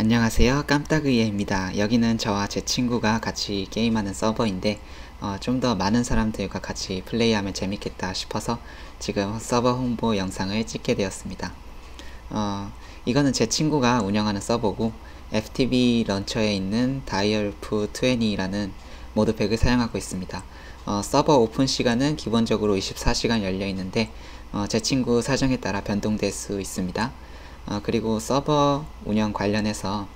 안녕하세요. 깜딱의예입니다. 여기는 저와 제 친구가 같이 게임하는 서버인데 어, 좀 더 많은 사람들과 같이 플레이하면 재밌겠다 싶어서 지금 서버 홍보 영상을 찍게 되었습니다. 어, 이거는 제 친구가 운영하는 서버고 FTB 런처에 있는 다이얼프 20라는 모드팩을 사용하고 있습니다. 어, 서버 오픈 시간은 기본적으로 24시간 열려 있는데 어, 제 친구 사정에 따라 변동될 수 있습니다 어, 그리고 서버 운영 관련해서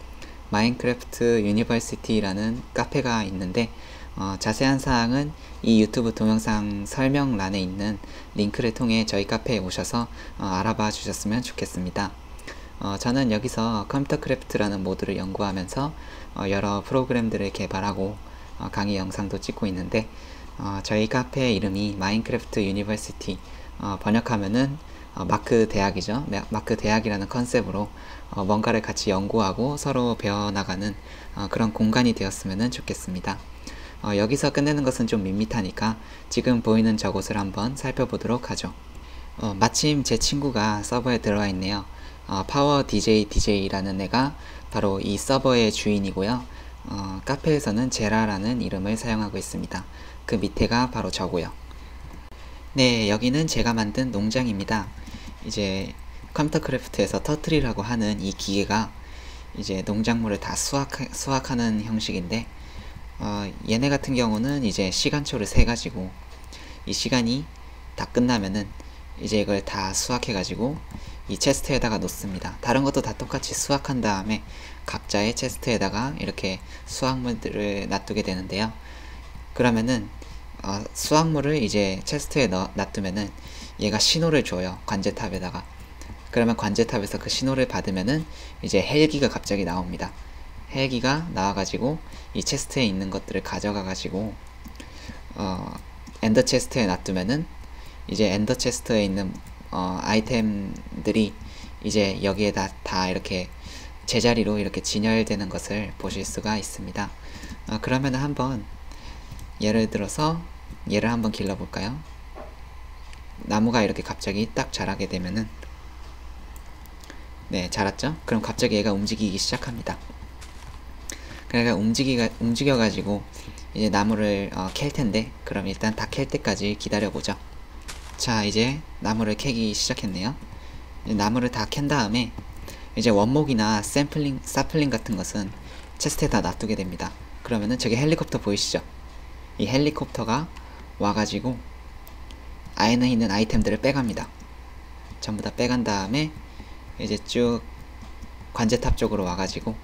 마인크래프트 유니버시티라는 카페가 있는데 어, 자세한 사항은 이 유튜브 동영상 설명란에 있는 링크를 통해 저희 카페에 오셔서 어, 알아봐 주셨으면 좋겠습니다. 어, 저는 여기서 컴퓨터 크래프트라는 모드를 연구하면서 어, 여러 프로그램들을 개발하고 어, 강의 영상도 찍고 있는데 어, 저희 카페 이름이 마인크래프트 유니버시티 번역하면은 어, 마크 대학이죠. 마크 대학이라는 컨셉으로 어, 뭔가를 같이 연구하고 서로 배워나가는 어, 그런 공간이 되었으면 좋겠습니다. 어, 여기서 끝내는 것은 좀 밋밋하니까 지금 보이는 저곳을 한번 살펴보도록 하죠. 어, 마침 제 친구가 서버에 들어와 있네요. 어, 파워 DJ DJ라는 애가 바로 이 서버의 주인이고요. 카페에서는 제라라는 이름을 사용하고 있습니다. 그 밑에가 바로 저고요. 네, 여기는 제가 만든 농장입니다. 이제 컴퓨터 크래프트에서 터트리라고 하는 이 기계가 이제 농작물을 다 수확, 수확하는 형식인데 어, 얘네 같은 경우는 이제 시간초를 세 가지고 이 시간이 다 끝나면은 이제 이걸 다 수확해 가지고 이 체스트에다가 놓습니다. 다른 것도 다 똑같이 수확한 다음에 각자의 체스트에다가 이렇게 수확물들을 놔두게 되는데요. 그러면은 어, 수확물을 이제 체스트에 넣, 놔두면은 얘가 신호를 줘요. 관제탑에다가. 그러면 관제탑에서 그 신호를 받으면은 이제 헬기가 갑자기 나옵니다. 헬기가 나와가지고 이 체스트에 있는 것들을 가져가가지고 어, 엔더 체스트에 놔두면은 이제 엔더 체스트에 있는 어, 아이템들이 이제 여기에다 다 이렇게 제자리로 이렇게 진열되는 것을 보실 수가 있습니다. 어, 그러면 한번 예를 들어서 얘를 한번 길러볼까요? 나무가 이렇게 갑자기 딱 자라게 되면은 네 자랐죠? 그럼 갑자기 얘가 움직이기 시작합니다. 그러니까 움직이가 움직여 가지고 이제 나무를 어, 캘 텐데 그럼 일단 다 캘 때까지 기다려 보죠. 자 이제 나무를 캐기 시작했네요. 나무를 다 캔 다음에 이제 원목이나 샘플링 사플링 같은 것은 체스트에다 놔두게 됩니다. 그러면은 저기 헬리콥터 보이시죠? 이 헬리콥터가 와가지고 안에 있는 아이템들을 빼갑니다. 전부 다 빼간 다음에 이제 쭉 관제탑 쪽으로 와가지고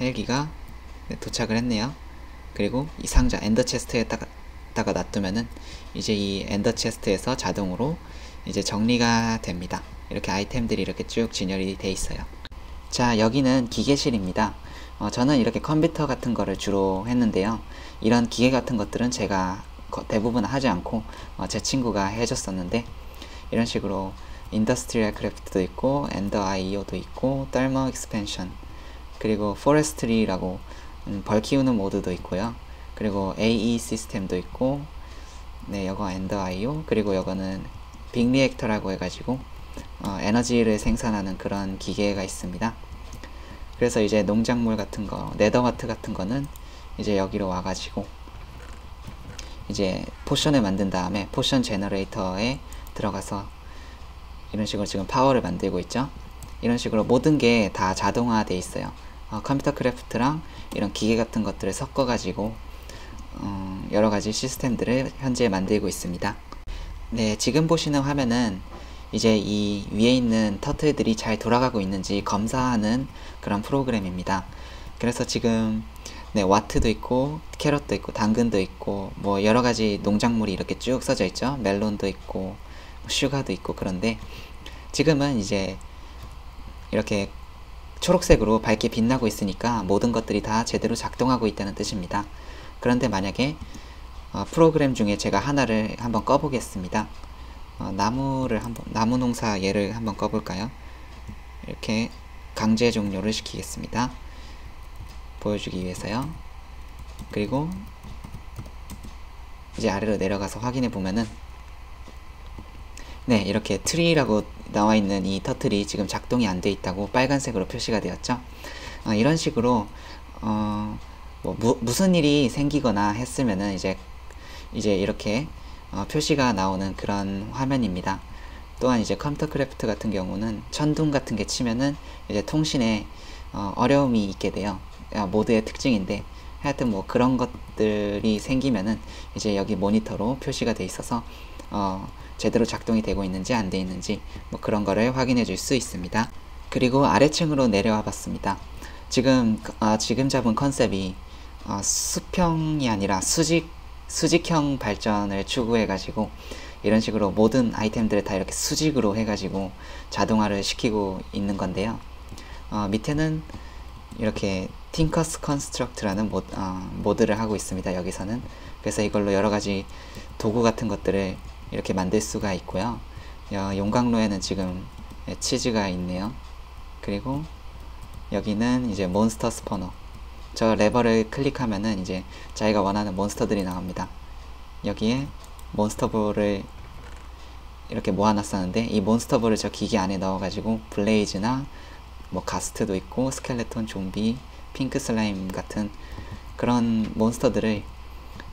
헬기가 도착을 했네요. 그리고 이 상자 엔더 체스트에다가 다가 놔두면은 이제 이 엔더 체스트에서 자동으로 이제 정리가 됩니다. 이렇게 아이템들이 이렇게 쭉 진열이 돼 있어요. 자 여기는 기계실입니다. 어, 저는 이렇게 컴퓨터 같은 거를 주로 했는데요. 이런 기계 같은 것들은 제가 대부분 하지 않고 어, 제 친구가 해줬었는데 이런 식으로 인더스트리얼 크래프트도 있고 엔더 아이오도 있고 떨머 익스펜션 그리고 포레스트리라고 음, 벌 키우는 모드도 있고요. 그리고 AE 시스템도 있고 네 이거 엔더 아이오 그리고 이거는 빅 리액터라고 해가지고 어, 에너지를 생산하는 그런 기계가 있습니다. 그래서 이제 농작물 같은 거 네더마트 같은 거는 이제 여기로 와가지고 이제 포션을 만든 다음에 포션 제너레이터에 들어가서 이런 식으로 지금 파워를 만들고 있죠. 이런 식으로 모든 게 다 자동화돼 있어요. 어, 컴퓨터 크래프트랑 이런 기계 같은 것들을 섞어 가지고 어, 여러 가지 시스템들을 현재 만들고 있습니다. 네 지금 보시는 화면은 이제 이 위에 있는 터틀들이 잘 돌아가고 있는지 검사하는 그런 프로그램입니다. 그래서 지금 네, 와트도 있고 캐럿도 있고 당근도 있고 뭐 여러 가지 농작물이 이렇게 쭉 써져 있죠. 멜론도 있고 뭐 슈가도 있고 그런데 지금은 이제 이렇게 초록색으로 밝게 빛나고 있으니까 모든 것들이 다 제대로 작동하고 있다는 뜻입니다. 그런데 만약에 어, 프로그램 중에 제가 하나를 한번 꺼보겠습니다. 어, 나무를 한번 나무 농사 예를 한번 꺼볼까요? 이렇게 강제 종료를 시키겠습니다. 보여주기 위해서요. 그리고 이제 아래로 내려가서 확인해 보면은 네 이렇게 트리라고 나와 있는 이 터틀이 지금 작동이 안 돼 있다고 빨간색으로 표시가 되었죠. 어, 이런 식으로 어, 뭐 무, 무슨 일이 생기거나 했으면은 이제 이제 이렇게 어, 표시가 나오는 그런 화면입니다. 또한 이제 컴퓨터 크래프트 같은 경우는 천둥 같은 게 치면은 이제 통신에 어, 어려움이 있게 돼요. 아, 모드의 특징인데 하여튼 뭐 그런 것들이 생기면은 이제 여기 모니터로 표시가 돼 있어서 어, 제대로 작동이 되고 있는지 안 돼 있는지 뭐 그런 거를 확인해 줄 수 있습니다. 그리고 아래층으로 내려와 봤습니다. 지금 어, 지금 잡은 컨셉이 어, 수평이 아니라 수직 수직형 발전을 추구해 가지고 이런 식으로 모든 아이템들을 다 이렇게 수직으로 해 가지고 자동화를 시키고 있는 건데요. 어, 밑에는 이렇게 팅커스 컨스트럭트라는 모, 어, 모드를 하고 있습니다. 여기서는 그래서 이걸로 여러 가지 도구 같은 것들을 이렇게 만들 수가 있고요. 어, 용광로에는 지금 치즈가 있네요. 그리고 여기는 이제 몬스터 스포너. 저 레버를 클릭하면은 이제 자기가 원하는 몬스터들이 나옵니다. 여기에 몬스터볼을 이렇게 모아놨었는데 이 몬스터볼을 저 기계 안에 넣어가지고 블레이즈나 뭐 가스트도 있고 스켈레톤, 좀비, 핑크 슬라임 같은 그런 몬스터들을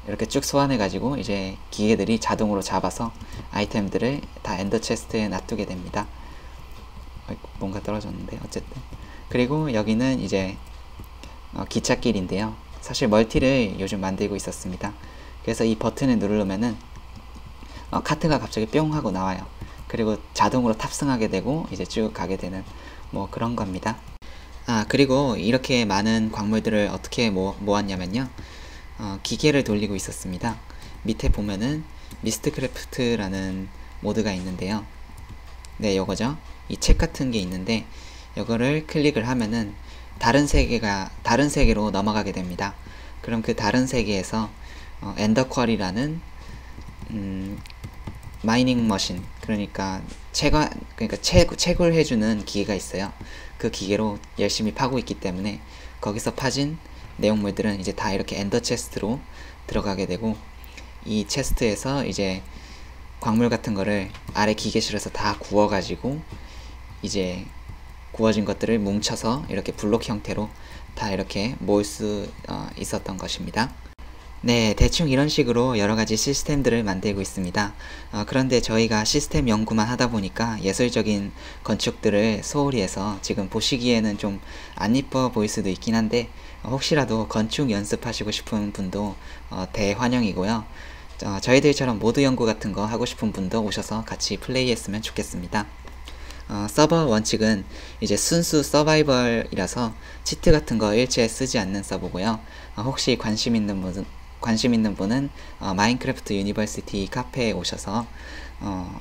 이렇게 쭉 소환해가지고 이제 기계들이 자동으로 잡아서 아이템들을 다 엔더 체스트에 놔두게 됩니다. 뭔가 떨어졌는데 어쨌든 그리고 여기는 이제 어, 기찻길인데요. 사실 멀티를 요즘 만들고 있었습니다. 그래서 이 버튼을 누르면은 어, 카트가 갑자기 뿅 하고 나와요. 그리고 자동으로 탑승하게 되고 이제 쭉 가게 되는 뭐 그런 겁니다. 아 그리고 이렇게 많은 광물들을 어떻게 모, 모았냐면요. 어, 기계를 돌리고 있었습니다. 밑에 보면은 미스트크래프트라는 모드가 있는데요. 네, 요거죠. 이 책 같은 게 있는데 요거를 클릭을 하면은 다른 세계가 다른 세계로 넘어가게 됩니다. 그럼 그 다른 세계에서 어, 엔더쿼리라는 음, 마이닝 머신 그러니까 채가 그러니까 채, 채굴 해주는 기계가 있어요. 그 기계로 열심히 파고 있기 때문에 거기서 파진 내용물들은 이제 다 이렇게 엔더 체스트로 들어가게 되고 이 체스트에서 이제 광물 같은 거를 아래 기계실에서 다 구워가지고 이제 구워진 것들을 뭉쳐서 이렇게 블록 형태로 다 이렇게 모을 수 어, 있었던 것입니다. 네, 대충 이런 식으로 여러 가지 시스템들을 만들고 있습니다. 어, 그런데 저희가 시스템 연구만 하다 보니까 예술적인 건축들을 소홀히 해서 지금 보시기에는 좀 안 이뻐 보일 수도 있긴 한데 어, 혹시라도 건축 연습하시고 싶은 분도 어, 대환영이고요. 어, 저희들처럼 모드 연구 같은 거 하고 싶은 분도 오셔서 같이 플레이했으면 좋겠습니다. 어, 서버 원칙은 이제 순수 서바이벌이라서 치트 같은 거 일체 쓰지 않는 서버고요. 어, 혹시 관심 있는 분 관심 있는 분은 어, 마인크래프트 유니버시티 카페에 오셔서 어,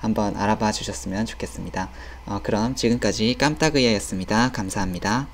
한번 알아봐 주셨으면 좋겠습니다. 어, 그럼 지금까지 깜따그이였습니다. 감사합니다.